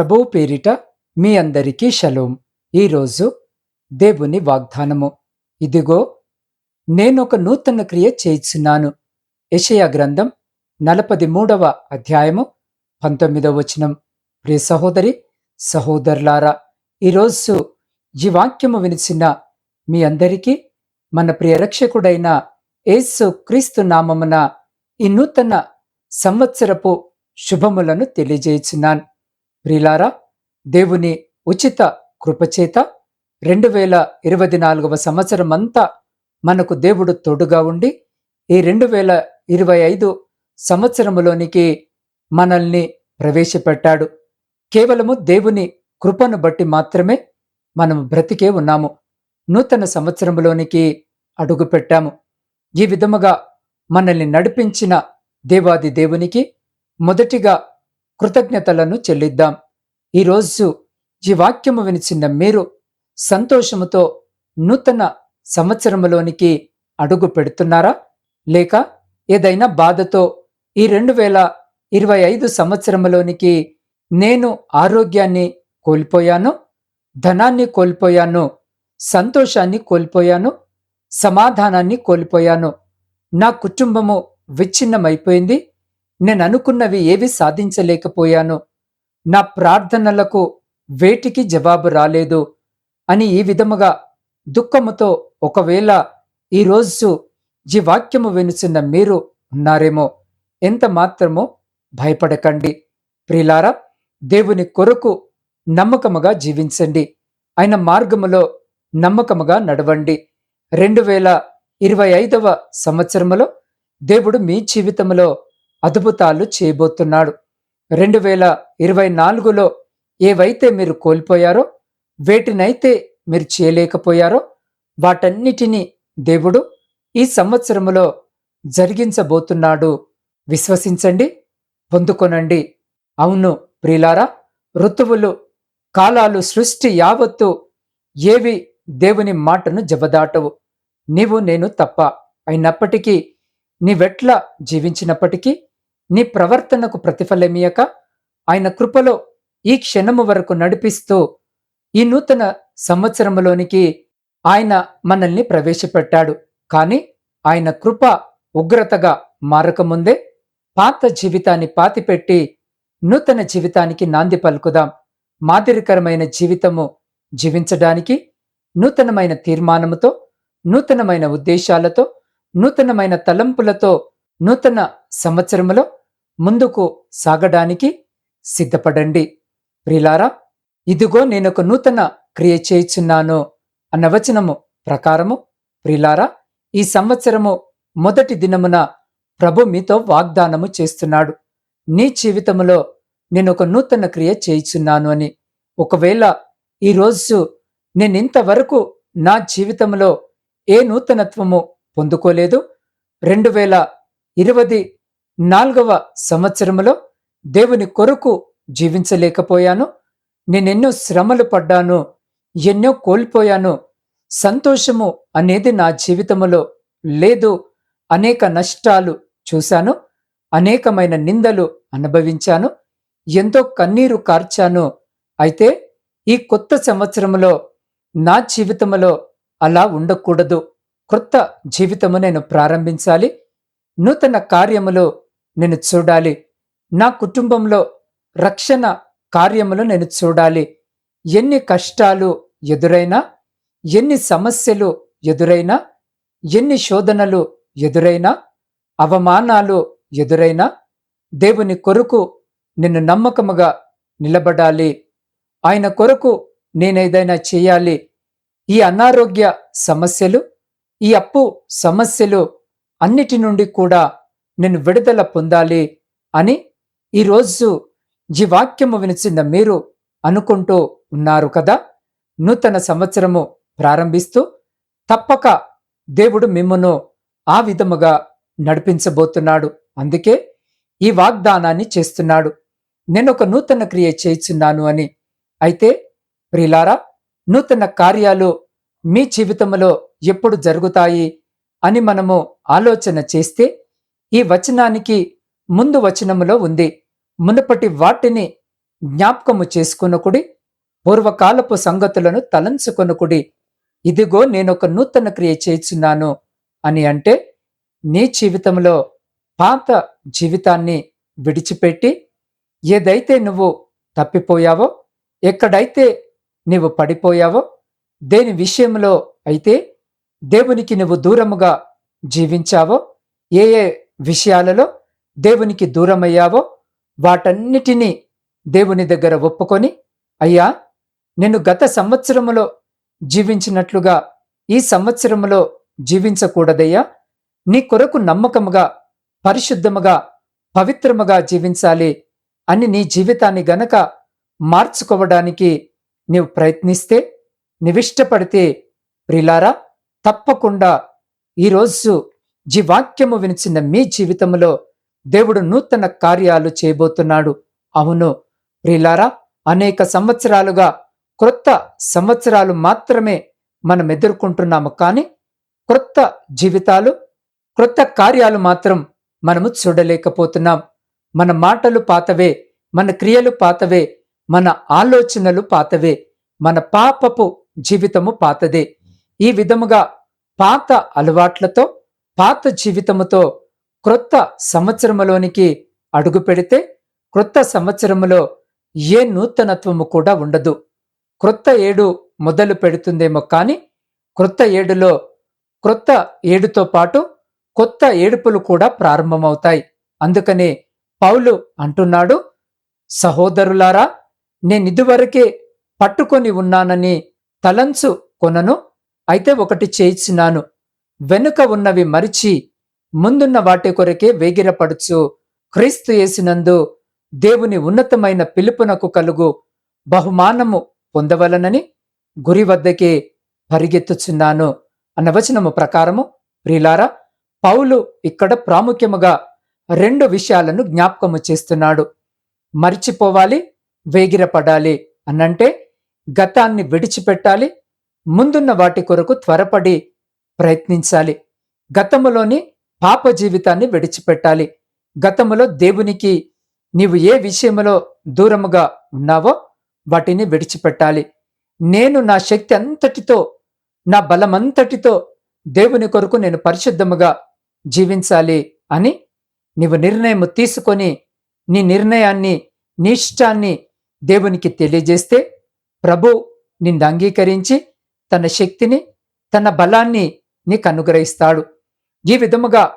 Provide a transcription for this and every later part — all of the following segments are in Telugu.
ప్రభువు పేరిట మీ అందరికీ షలోం. ఈరోజు దేవుని వాగ్దానము. ఇదిగో నేనొక నూతన క్రియ చేయిచున్నాను. యషయా గ్రంథం నలపది మూడవ అధ్యాయము పంతొమ్మిదవ వచనం. ప్రియ సహోదరి సహోదరులారా ఈరోజు ఈ వాక్యము వినిచిన మీ అందరికీ మన ప్రియ రక్షకుడైన యేసు క్రీస్తు నామమున ఈ నూతన సంవత్సరపు శుభములను తెలియజేయుచున్నాను. ప్రిలారా దేవుని ఉచిత కృపచేత రెండు వేల ఇరవై నాలుగవ సంవత్సరం అంతా మనకు దేవుడు తోడుగా ఉండి ఈ రెండు వేల ఇరవై ఐదు సంవత్సరములోనికి మనల్ని ప్రవేశపెట్టాడు. కేవలము దేవుని కృపను బట్టి మాత్రమే మనం బ్రతికే ఉన్నాము. నూతన సంవత్సరములోనికి అడుగుపెట్టాము. ఈ విధముగా మనల్ని నడిపించిన దేవాది దేవునికి మొదటిగా కృతజ్ఞతలను చెల్లిద్దాం. ఈరోజు ఈ వాక్యము వినిచిన మీరు సంతోషముతో నూతన సంవత్సరములోనికి అడుగు పెడుతున్నారా? లేక ఏదైనా బాధతో ఈ రెండు వేల ఇరవై ఐదు సంవత్సరములోనికి నేను ఆరోగ్యాన్ని కోల్పోయాను ధనాన్ని కోల్పోయాను సంతోషాన్ని కోల్పోయాను సమాధానాన్ని కోల్పోయాను. నా కుటుంబము విచ్ఛిన్నమైపోయింది. నేను అనుకున్నవి ఏవి సాధించలేకపోయాను. నా ప్రార్థనలకు వేటికి జవాబు రాలేదు అని ఈ విధముగా దుఃఖముతో ఒకవేళ ఈరోజు ఈ వాక్యము వినుచున్న మీరు ఉన్నారేమో ఎంత మాత్రమో భయపడకండి. ప్రిలారా దేవుని కొరకు నమ్మకముగా జీవించండి. ఆయన మార్గములో నమ్మకముగా నడవండి. రెండు వేల ఇరవై ఐదవ సంవత్సరములో దేవుడు మీ జీవితంలో అద్భుతాలు చేయబోతున్నాడు. రెండు వేల ఇరవై నాలుగులో ఏవైతే మీరు కోల్పోయారో వేటినైతే మీరు చేయలేకపోయారో వాటన్నిటినీ దేవుడు ఈ సంవత్సరములో జరిగించబోతున్నాడు. విశ్వసించండి పొందుకొనండి. అవును ప్రిలారా ఋతువులు కాలాలు సృష్టి యావత్తు ఏవి దేవుని మాటను జబదాటవు. నీవు నేను తప్ప. అయినప్పటికీ నీవెట్లా జీవించినప్పటికీ నీ ప్రవర్తనకు ప్రతిఫలమియక ఆయన కృపలో ఈ క్షణము వరకు నడిపిస్తూ ఈ నూతన సంవత్సరములోనికి ఆయన మనల్ని ప్రవేశపెట్టాడు. కాని ఆయన కృప ఉగ్రతగా మారకముందే పాత జీవితాన్ని పాతిపెట్టి నూతన జీవితానికి నాంది పలుకుదాం. మాదిరికరమైన జీవితము జీవించడానికి నూతనమైన తీర్మానముతో నూతనమైన ఉద్దేశాలతో నూతనమైన తలంపులతో నూతన సంవత్సరములో ముందుకు సాగడానికి సిద్ధపడండి. ప్రిలారా ఇదిగో నేనొక నూతన క్రియ చేయుచున్నాను అన్న వచనము ప్రకారము. ప్రిలారా ఈ సంవత్సరము మొదటి దినమున ప్రభు మీతో వాగ్దానము చేస్తున్నాడు. నీ జీవితములో నేను ఒక నూతన క్రియ చేయుచున్నాను అని. ఒకవేళ ఈరోజు నేనింతవరకు నా జీవితంలో ఏ నూతనత్వము పొందుకోలేదు. రెండు వేల ఇరవై నాలుగవ సంవత్సరములో దేవుని కొరకు జీవించలేకపోయాను. నేనెన్నో శ్రమలు పడ్డాను. ఎన్నో కోల్పోయాను. సంతోషము అనేది నా జీవితములో లేదు. అనేక నష్టాలు చూశాను. అనేకమైన నిందలు అనుభవించాను. ఎంతో కన్నీరు కార్చాను. అయితే ఈ కొత్త సంవత్సరములో నా జీవితములో అలా ఉండకూడదు. క్రొత్త జీవితము నేను ప్రారంభించాలి. నూతన కార్యములు నేను చూడాలి. నా కుటుంబంలో రక్షణ కార్యములు నేను చూడాలి. ఎన్ని కష్టాలు ఎదురైనా ఎన్ని సమస్యలు ఎదురైనా ఎన్ని శోధనలు ఎదురైనా అవమానాలు ఎదురైనా దేవుని కొరకు నిన్ను నమ్మకముగా నిలబడాలి. ఆయన కొరకు నేనేదైనా చేయాలి. ఈ అనారోగ్య సమస్యలు ఈ అప్పు సమస్యలు అన్నిటి నుండి కూడా నేను విడుదల పొందాలి అని ఈరోజు ఈ వాక్యము వినిచిన మీరు అనుకుంటూ ఉన్నారు కదా? నూతన సంవత్సరము ప్రారంభిస్తూ తప్పక దేవుడు మిమ్మను ఆ విధముగా నడిపించబోతున్నాడు. అందుకే ఈ వాగ్దానాన్ని చేస్తున్నాడు. నేను ఒక నూతన క్రియ చేస్తున్నాను అని. అయితే ప్రిలారా నూతన కార్యాలు మీ జీవితంలో ఎప్పుడు జరుగుతాయి అని మనము ఆలోచన చేస్తే ఈ వచనానికి ముందు వచనములో ఉంది. మునుపటి వాటిని జ్ఞాపకము చేసుకునకుడి పూర్వకాలపు సంగతులను తలంచుకొనుకుడి. ఇదిగో నేనొక నూతన క్రియ చేస్తున్నాను అని అంటే నీ జీవితంలో పాత జీవితాన్ని విడిచిపెట్టి ఏదైతే నువ్వు తప్పిపోయావో ఎక్కడైతే నీవు పడిపోయావో దేని విషయంలో అయితే దేవునికి నువ్వు దూరముగా జీవించావో ఏ ఏ విషయాలలో దేవునికి దూరమయ్యావో వాటన్నిటినీ దేవుని దగ్గర ఒప్పుకొని అయ్యా నేను గత సంవత్సరములో జీవించినట్లుగా ఈ సంవత్సరములో జీవించకూడదయ్యా. నీ కొరకు నమ్మకముగా పరిశుద్ధముగా పవిత్రముగా జీవించాలి అని నీ జీవితాన్ని గనక మార్చుకోవడానికి నీవు ప్రయత్నిస్తే నీవిష్టపడితే ప్రిలారా తప్పకుండా ఈరోజు జీవాక్యము వినిచిన మీ జీవితంలో దేవుడు నూతన కార్యాలు చేయబోతున్నాడు. అవును ప్రిలారా అనేక సంవత్సరాలుగా క్రొత్త సంవత్సరాలు మాత్రమే మనం ఎదుర్కొంటున్నాము. కానీ క్రొత్త జీవితాలు క్రొత్త కార్యాలు మాత్రం మనము చూడలేకపోతున్నాం. మన మాటలు పాతవే మన క్రియలు పాతవే మన ఆలోచనలు పాతవే మన పాపపు జీవితము పాతదే. ఈ విధముగా పాత అలవాట్లతో పాత జీవితముతో క్రొత్త సంవత్సరములోనికి అడుగు పెడితే క్రొత్త సంవత్సరములో ఏ నూతనత్వము కూడా ఉండదు. క్రొత్త ఏడు మొదలు పెడుతుందేమో కానీ క్రొత్త ఏడులో క్రొత్త ఏడుతో పాటు కొత్త ఏడుపులు కూడా ప్రారంభమవుతాయి. అందుకనే పౌలు అంటున్నాడు సహోదరులారా నేనిదివరకే పట్టుకొని ఉన్నానని తలంచు కొనను అయితే ఒకటి చేయించినాను వెనుక ఉన్నవి మరిచి ముందున్న వాటి కొరకే వేగిరపడుచు క్రీస్తు యేసినందు దేవుని ఉన్నతమైన పిలుపునకు కలుగు బహుమానము పొందవలనని గురి వద్దకే పరిగెత్తుచున్నాను అన్న వచనము ప్రకారము ప్రిలారా పౌలు ఇక్కడ ప్రాముఖ్యముగా రెండు విషయాలను జ్ఞాపకము చేస్తున్నాడు. మరిచిపోవాలి వేగిరపడాలి అన్నంటే గతాన్ని విడిచిపెట్టాలి ముందున్న వాటి కొరకు త్వరపడి ప్రయత్నించాలి. గతములోని పాప జీవితాన్ని విడిచిపెట్టాలి. గతములో దేవునికి నీవు ఏ విషయంలో దూరముగా ఉన్నావో వాటిని విడిచిపెట్టాలి. నేను నా శక్తి అంతటితో నా బలమంతటితో దేవుని కొరకు నేను పరిశుద్ధముగా జీవించాలి అని నీవు నిర్ణయం తీసుకొని నీ నిర్ణయాన్ని నీ ఇష్టాన్ని దేవునికి తెలియజేస్తే ప్రభు నిన్ను అంగీకరించి తన శక్తిని తన బలాన్ని నీకు అనుగ్రహిస్తాడు ఈ విధముగా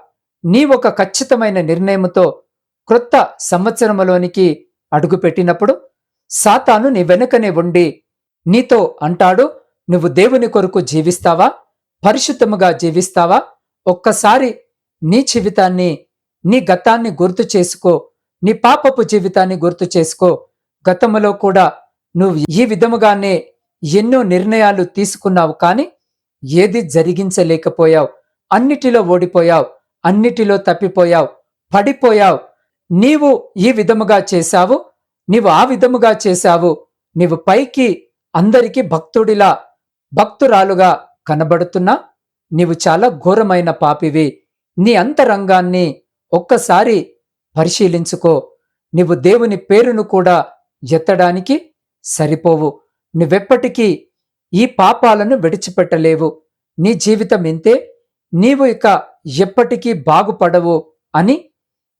నీ ఒక ఖచ్చితమైన నిర్ణయముతో క్రొత్త సంవత్సరములోనికి అడుగుపెట్టినప్పుడు సాతాను నీ వెనుకనే ఉండి నీతో అంటాడు నువ్వు దేవుని కొరకు జీవిస్తావా? పరిశుద్ధముగా జీవిస్తావా? ఒక్కసారి నీ జీవితాన్ని నీ గతాన్ని గుర్తు చేసుకో. నీ పాపపు జీవితాన్ని గుర్తు చేసుకో. గతములో కూడా నువ్వు ఈ విధముగానే ఎన్నో నిర్ణయాలు తీసుకున్నావు కానీ ఏది జరిగించలేకపోయావు? అన్నిటిలో ఓడిపోయావు అన్నిటిలో తప్పిపోయావు పడిపోయావు. నీవు ఈ విధముగా చేశావు నీవు ఆ విధముగా చేశావు. నీవు పైకి అందరికీ భక్తుడిలా భక్తురాలుగా కనబడుతున్నా నీవు చాలా ఘోరమైన పాపివి. నీ అంతరంగాన్ని ఒక్కసారి పరిశీలించుకో. నీవు దేవుని పేరును కూడా ఎత్తడానికి సరిపోవు. నువ్వెప్పటికీ ఈ పాపాలను విడిచిపెట్టలేవు. నీ జీవితం ఇంతే. నీవు ఇక ఎప్పటికీ బాగుపడవు అని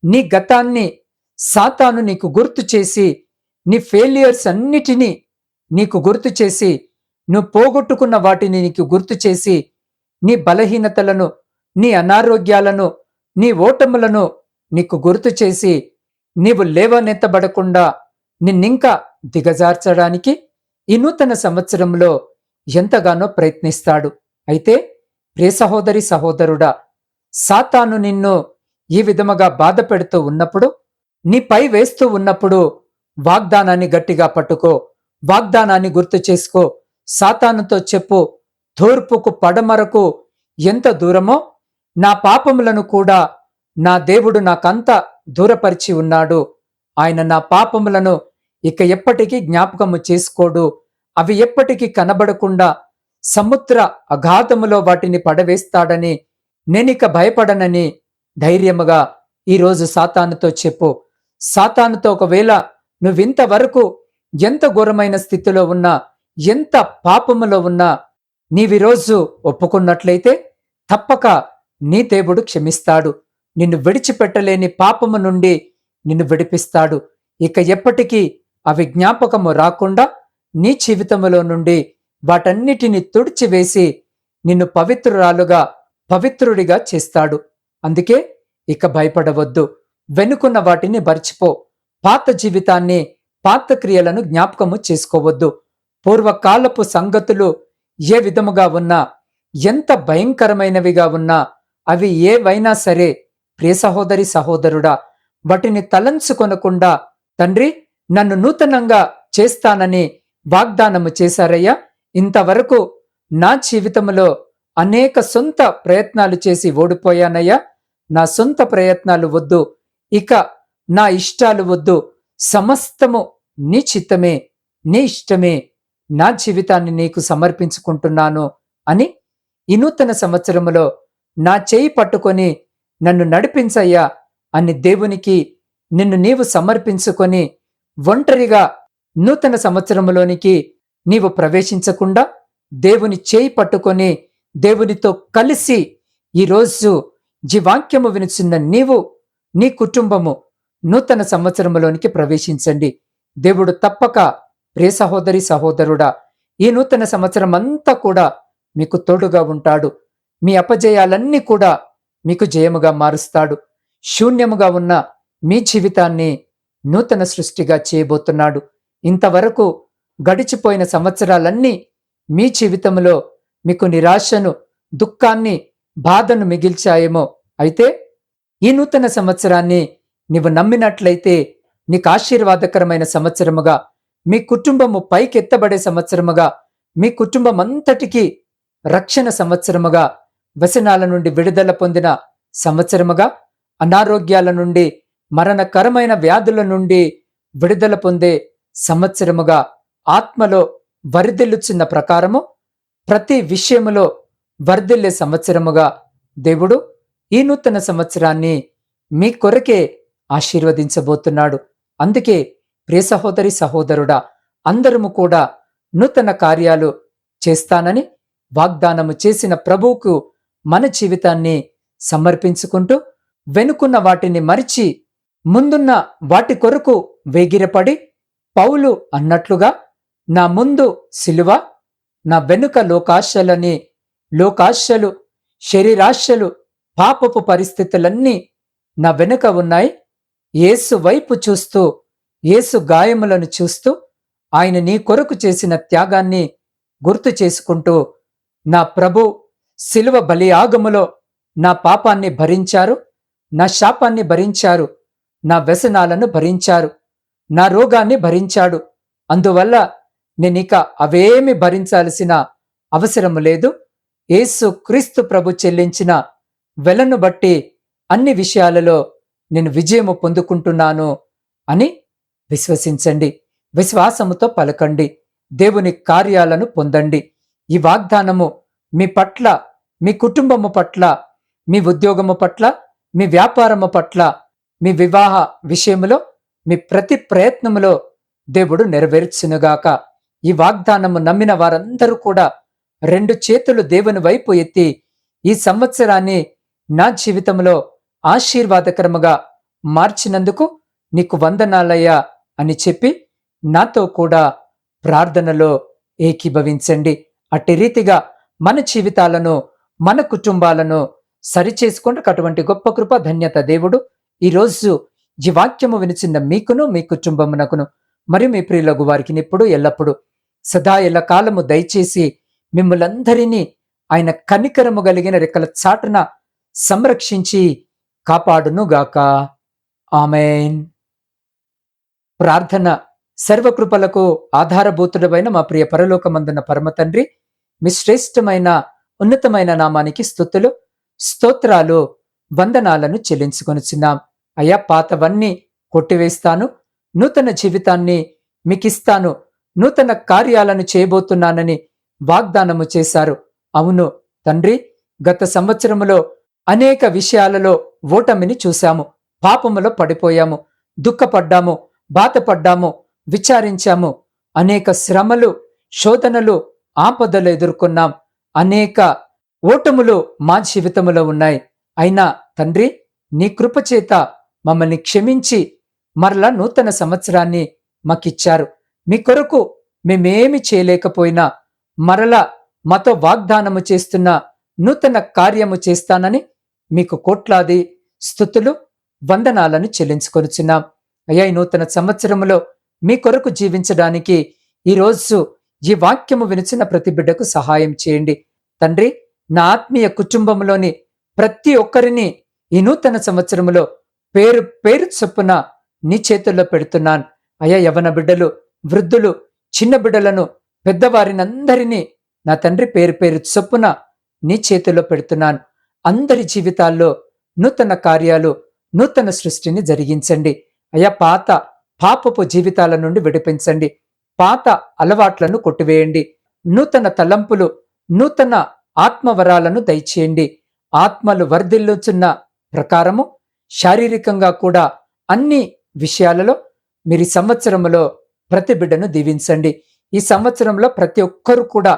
నీ గతాన్ని సాతాను నీకు గుర్తు చేసి నీ ఫెయిలియర్స్ అన్నిటినీ నీకు గుర్తు చేసి నువ్వు పోగొట్టుకున్న వాటిని నీకు గుర్తు చేసి నీ బలహీనతలను నీ అనారోగ్యాలను నీ ఓటములను నీకు గుర్తు చేసి నీవు లేవనెత్తబడకుండా నిన్నింకా దిగజార్చడానికి ఈ నూతన సంవత్సరంలో ఎంతగానో ప్రయత్నిస్తాడు. అయితే ప్రియ సహోదరి సహోదరుడా సాతాను నిన్ను ఈ విధముగా బాధ పెడుతూ ఉన్నప్పుడు నీపై వేస్తూ ఉన్నప్పుడు వాగ్దానాన్ని గట్టిగా పట్టుకో వాగ్దానాన్ని గుర్తు చేసుకో. సాతానుతో చెప్పు తూర్పుకు పడమరకు ఎంత దూరమో నా పాపములను కూడా నా దేవుడు నాకంత దూరపరిచి ఉన్నాడు. ఆయన నా పాపములను ఇక ఎప్పటికీ జ్ఞాపకము చేసుకోడు. అవి ఎప్పటికీ కనబడకుండా సముద్ర అఘాతములో వాటిని పడవేస్తాడని నేనిక భయపడనని ధైర్యముగా ఈరోజు సాతానుతో చెప్పు. సాతానుతో ఒకవేళ నువ్వింతవరకు ఎంత ఘోరమైన స్థితిలో ఉన్నా ఎంత పాపములో ఉన్నా నీవిరోజు ఒప్పుకున్నట్లయితే తప్పక నీ దేవుడు క్షమిస్తాడు. నిన్ను విడిచిపెట్టలేని పాపము నుండి నిన్ను విడిపిస్తాడు. ఇక ఎప్పటికీ అవి జ్ఞాపకము రాకుండా నీ జీవితములో నుండి వాటన్నిటిని తుడిచివేసి నిన్ను పవిత్రురాలుగా పవిత్రుడిగా చేస్తాడు. అందుకే ఇక భయపడవద్దు. వెనుకున్న వాటిని మర్చిపో. పాత జీవితాన్ని పాత క్రియలను జ్ఞాపకము చేసుకోవద్దు. పూర్వకాలపు సంగతులు ఏ విధముగా ఉన్నా ఎంత భయంకరమైనవిగా ఉన్నా అవి ఏవైనా సరే ప్రియ సహోదరి సహోదరుడా వాటిని తలంచుకొనకుండా తండ్రి నన్ను నూతనంగా చేస్తానని వాగ్దానము చేశారయ్యా. ఇంతవరకు నా జీవితంలో అనేక సొంత ప్రయత్నాలు చేసి ఓడిపోయానయ్యా. నా సొంత ప్రయత్నాలు వద్దు. ఇక నా ఇష్టాలు వద్దు. సమస్తము నీ చిత్తమే నీ ఇష్టమే. నా జీవితాన్ని నీకు సమర్పించుకుంటున్నాను అని ఈ నూతన సంవత్సరములో నా చేయి పట్టుకొని నన్ను నడిపించయ్యా అని దేవునికి నిన్ను నీవు సమర్పించుకొని ఒంటరిగా నూతన సంవత్సరంలోనికి నీవు ప్రవేశించకుండా దేవుని చేయి పట్టుకొని దేవునితో కలిసి ఈరోజు జీవాక్యము వినుచున్న నీవు నీ కుటుంబము నూతన సంవత్సరములోనికి ప్రవేశించండి. దేవుడు తప్పక ప్రియ సహోదరి సహోదరుడా ఈ నూతన సంవత్సరం అంతా కూడా మీకు తోడుగా ఉంటాడు. మీ అపజయాలన్నీ కూడా మీకు జయముగా మారుస్తాడు. శూన్యముగా ఉన్న మీ జీవితాన్ని నూతన సృష్టిగా చేయబోతున్నాడు. ఇంతవరకు గడిచిపోయిన సంవత్సరాలన్నీ మీ జీవితంలో మీకు నిరాశను దుఃఖాన్ని బాధను మిగిల్చాయేమో. అయితే ఈ నూతన సంవత్సరాన్ని నీవు నమ్మినట్లయితే నీకు ఆశీర్వాదకరమైన సంవత్సరముగా మీ కుటుంబము పైకెత్తబడే సంవత్సరముగా మీ కుటుంబం అంతటికీ రక్షణ సంవత్సరముగా వ్యసనాల నుండి విడుదల పొందిన సంవత్సరముగా అనారోగ్యాల నుండి మరణకరమైన వ్యాధుల నుండి విడుదల పొందే సంవత్సరముగా ఆత్మలో వరిదిల్లుచున్న ప్రకారము ప్రతి విషయములో వర్ధిల్లే సంవత్సరముగా దేవుడు ఈ నూతన సంవత్సరాన్ని మీ కొరకే ఆశీర్వదించబోతున్నాడు. అందుకే ప్రియ సహోదరి సహోదరుడా అందరము కూడా నూతన కార్యాలు చేస్తానని వాగ్దానము చేసిన ప్రభువుకు మన జీవితాన్ని సమర్పించుకుంటూ వెనుకున్న వాటిని మరిచి ముందున్న వాటి కొరకు వేగిరపడి పౌలు అన్నట్లుగా నా ముందు సిలువ నా వెనుక లోకాశలని లోకాశలు శరీరాశలు పాపపు పరిస్థితులన్నీ నా వెనుక ఉన్నాయి. యేసు వైపు చూస్తూ యేసు గాయములను చూస్తూ ఆయన నీ కొరకు చేసిన త్యాగాన్ని గుర్తు చేసుకుంటూ నా ప్రభు శిలువ బలియాగములో నా పాపాన్ని భరించారు నా శాపాన్ని భరించారు నా వ్యసనాలను భరించారు. నా రోగాన్ని భరించాడు. అందువల్ల నేనిక అవేమి భరించాల్సిన అవసరము లేదు. యేసు క్రీస్తు ప్రభు చెల్లించిన వెలను బట్టి అన్ని విషయాలలో నేను విజయము పొందుకుంటున్నాను అని విశ్వసించండి. విశ్వాసముతో పలకండి. దేవుని కార్యాలను పొందండి. ఈ వాగ్దానము మీ పట్ల మీ కుటుంబము పట్ల మీ ఉద్యోగము పట్ల మీ వ్యాపారము పట్ల మీ వివాహ విషయములో మీ ప్రతి ప్రయత్నములో దేవుడు నెరవేర్చునుగాక. ఈ వాగ్దానము నమ్మిన వారందరూ కూడా రెండు చేతులు దేవుని వైపు ఎత్తి ఈ సంవత్సరాన్ని నా జీవితంలో ఆశీర్వాదకరముగా మార్చినందుకు నీకు వందనాలయ్యా అని చెప్పి నాతో కూడా ప్రార్థనలో ఏకీభవించండి. అట్టి రీతిగా మన జీవితాలను మన కుటుంబాలను సరిచేసుకుంటూ అటువంటి గొప్ప కృప ధన్యత దేవుడు. ఈరోజు ఈ వాక్యము వినిచిన మీకును మీ కుటుంబమునకును. మరియు మీ ప్రియులకు వారికి ఇప్పుడు ఎల్లప్పుడు. సదా ఎల్ల కాలము దయచేసి మిమ్మలందరినీ ఆయన కనికరము కలిగిన రెక్కల చాటున సంరక్షించి కాపాడునుగాక. ఆమెన్. ప్రార్థన సర్వకృపలకు ఆధారభూతుడమైన మా ప్రియ పరలోకమందున్న పరమతండ్రి మీ శ్రేష్టమైన ఉన్నతమైన నామానికి స్థుతులు స్తోత్రాలు వందనాలను చెల్లించుకొనిచున్నాం. అయ్యా పాతవన్నీ కొట్టివేస్తాను నూతన జీవితాన్ని మీకిస్తాను నూతన కార్యాలను చేయబోతున్నానని వాగ్దానము చేశారు. అవును తండ్రి గత సంవత్సరములో అనేక విషయాలలో ఓటమిని చూశాము. పాపములో పడిపోయాము దుఃఖపడ్డాము బాధపడ్డాము విచారించాము. అనేక శ్రమలు శోధనలు ఆపదలు ఎదుర్కొన్నాం. అనేక ఓటములు మా జీవితంలో ఉన్నాయి. అయినా తండ్రి నీ కృపచేత మమ్మల్ని క్షమించి మరలా నూతన సంవత్సరాన్ని మాకిచ్చారు. మీ కొరకు మేమేమి చేయలేకపోయినా మరలా మాతో వాగ్దానము చేస్తున్న నూతన కార్యము చేస్తానని మీకు కోట్లాది స్థుతులు వందనాలను చెల్లించుకొనుచున్నాం. అయ్యా ఈ నూతన సంవత్సరములో మీ కొరకు జీవించడానికి ఈ రోజు ఈ వాక్యము వినిచిన ప్రతి బిడ్డకు సహాయం చేయండి. తండ్రి నా ఆత్మీయ కుటుంబంలోని ప్రతి ఒక్కరిని ఈ నూతన సంవత్సరములో పేరు పేరు చొప్పున నీ చేతుల్లో పెడుతున్నాను. అయ్యా యవన బిడ్డలు వృద్ధులు చిన్న బిడ్డలను పెద్దవారినందరినీ నా తండ్రి పేరు పేరు చొప్పున నీ చేతుల్లో పెడుతున్నాను. అందరి జీవితాల్లో నూతన కార్యాలు నూతన సృష్టిని జరిగించండి. అయ్యా పాత పాపపు జీవితాల నుండి విడిపించండి. పాత అలవాట్లను కొట్టివేయండి. నూతన తలంపులు నూతన ఆత్మవరాలను దయచేయండి. ఆత్మలు వర్ధిల్లుచున్న ప్రకారము శారీరకంగా కూడా అన్ని విషయాలలో మీరు ఈ సంవత్సరంలో ప్రతి బిడ్డను దీవించండి. ఈ సంవత్సరంలో ప్రతి ఒక్కరు కూడా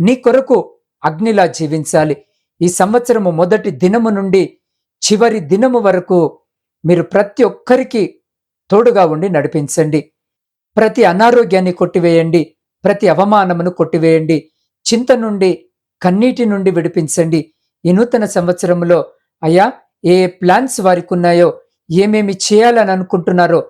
నీ కొరకు అగ్నిలా జీవించాలి. ఈ సంవత్సరము మొదటి దినము నుండి చివరి దినము వరకు మీరు ప్రతి ఒక్కరికి తోడుగా ఉండి నడిపించండి. ప్రతి అనారోగ్యాన్ని కొట్టివేయండి. ప్రతి అవమానమును కొట్టివేయండి. చింత నుండి కన్నీటి నుండి విడిపించండి. ఈ నూతన సంవత్సరంలో అయ్యా ఏ ప్లాన్స్ వారికి ఉన్నాయో ఏమేమి చేయాలని అనుకుంటున్నారో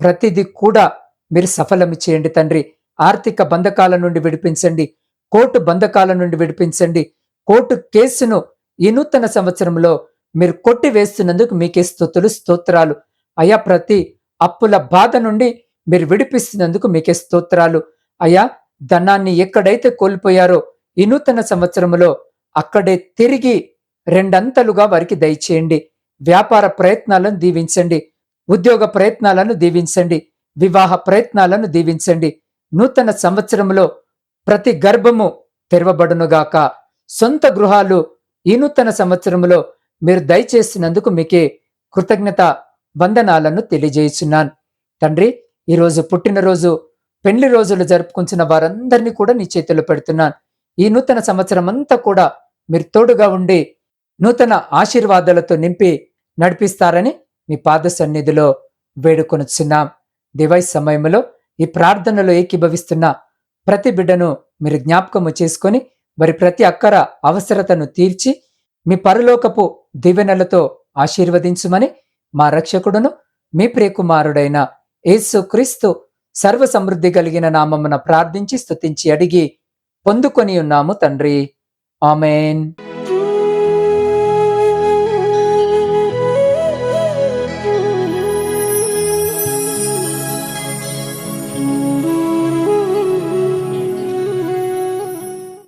ప్రతిదీ కూడా మీరు సఫలం చేయండి తండ్రి. ఆర్థిక బంధకాల నుండి విడిపించండి కోర్టు బంధకాల నుండి విడిపించండి. కోర్టు కేసును ఈ నూతన సంవత్సరంలో మీరు కొట్టి వేస్తున్నందుకు మీకే స్తోతులు స్తోత్రాలు. అయా ప్రతి అప్పుల బాధ నుండి మీరు విడిపిస్తున్నందుకు మీకే స్తోత్రాలు. అయా ధనాన్ని ఎక్కడైతే కోల్పోయారో ఈ నూతన సంవత్సరంలో అక్కడే తిరిగి రెండంతలుగా వారికి దయచేయండి. వ్యాపార ప్రయత్నాలను దీవించండి. ఉద్యోగ ప్రయత్నాలను దీవించండి. వివాహ ప్రయత్నాలను దీవించండి. నూతన సంవత్సరంలో ప్రతి గర్భము తెరవబడునుగాక. సొంత గృహాలు ఈ నూతన సంవత్సరంలో మీరు దయచేసినందుకు మీకే కృతజ్ఞత వందనాలను తెలియజేస్తున్నాను. తండ్రి ఈరోజు పుట్టినరోజు పెళ్ళి రోజులు జరుపుకుంటున్న వారందరినీ కూడా నీ చేతిలో పెడుతున్నాను. ఈ నూతన సంవత్సరం అంతా కూడా మీరు తోడుగా ఉండి నూతన ఆశీర్వాదాలతో నింపి నడిపిస్తారని మీ పాద సన్నిధిలో వేడుకొనుచున్నాం. దివై సమయంలో ఈ ప్రార్థనలో ఏకీభవిస్తున్న ప్రతి బిడ్డను మీరు జ్ఞాపకము చేసుకొని వారి ప్రతి అక్కర అవసరతను తీర్చి మీ పరలోకపు దివెనలతో ఆశీర్వదించుమని మా రక్షకుడును మీ ప్రియకుమారుడైన యేసు క్రీస్తు సర్వ సమృద్ధి కలిగిన నామమున ప్రార్థించి స్తుతించి అడిగి పొందుకొని ఉన్నాము తండ్రి. ఆమెన్.